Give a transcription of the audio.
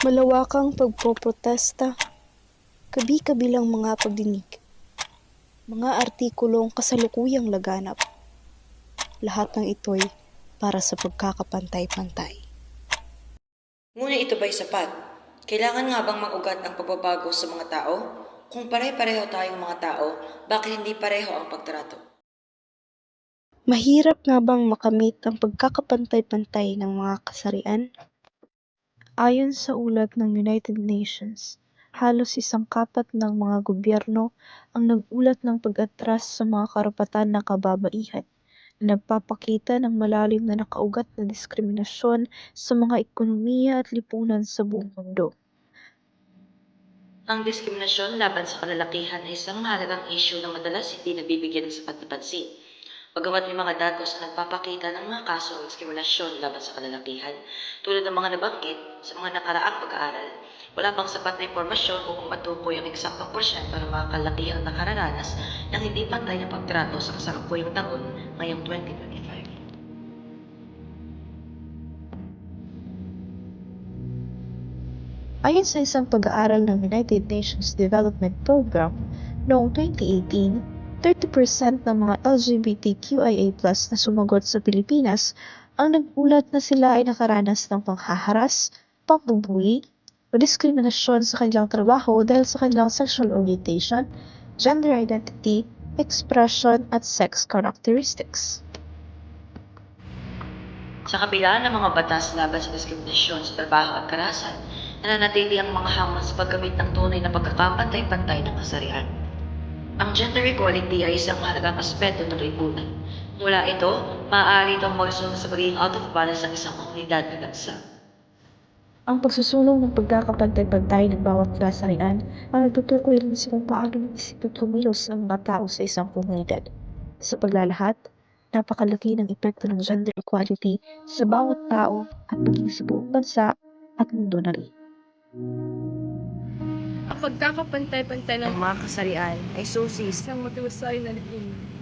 Malawakang pagpoprotesta, kabi-kabilang mga pagdinig, mga artikulong kasalukuyang laganap. Lahat ng ito'y para sa pagkakapantay-pantay. Ngunit ito ba'y sapat? Kailangan nga bang mag-ugat ang pagbabago sa mga tao? Kung pare-pareho tayong mga tao, bakit hindi pareho ang pagtrato? Mahirap nga bang makamit ang pagkakapantay-pantay ng mga kasarian? Ayon sa ulat ng United Nations, halos isang kapat ng mga gobyerno ang nag-ulat ng pag-atras sa mga karapatan ng kababaihan na nagpapakita ng malalim na nakaugat na diskriminasyon sa mga ekonomiya at lipunan sa buong mundo. Ang diskriminasyon laban sa kalalakihan ay isang mahalagang issue na madalas hindi nabibigyan ng sapat na pansin. Bagamat may mga datos na nagpapakita ng mga kaso ng diskriminasyon laban sa kalalakihan, tulad ng mga nabanggit sa mga nakaraang pag-aaral, wala pang sapat na impormasyon upang matukoy ang eksaktong porsyento ng mga kalakihang nakararanas ng hindi pantay na pagtrato sa kasakupuyang taon ngayong 2025. Ayon sa isang pag-aaral ng United Nations Development Program, noong 2018, 30% ng mga LGBTQIA+ na sumagot sa Pilipinas ang nag-ulat na sila ay nakaranas ng panghaharas, pambubuli, o diskriminasyon sa kanilang trabaho dahil sa kanilang sexual orientation, gender identity, expression, at sex characteristics. Sa kabila ng mga batas laban sa diskriminasyon sa trabaho at karahasan, nananatili ang mga hamon sa paggamit ng tunay na pagkakapantay-pantay ng kasarian. Ang gender equality ay isang mahalagang aspeto ng lipunan. Mula ito, maaari itong magsulong sa pagiging out of balance ng isang komunidad at bansa. Ang pagsusulong ng pagkakapantay-pantay ng bawat kasarian ang nagtutukoy rin sa kung paano kumilos ang mga tao sa isang komunidad. Sa paglalahat, napakalaki ng epekto ng gender equality sa bawat tao at maging sa buong bansa at mundo na rin. Pagkakapantay-pantay ng mga kasarian ay susi isang matiwasay na lipunan.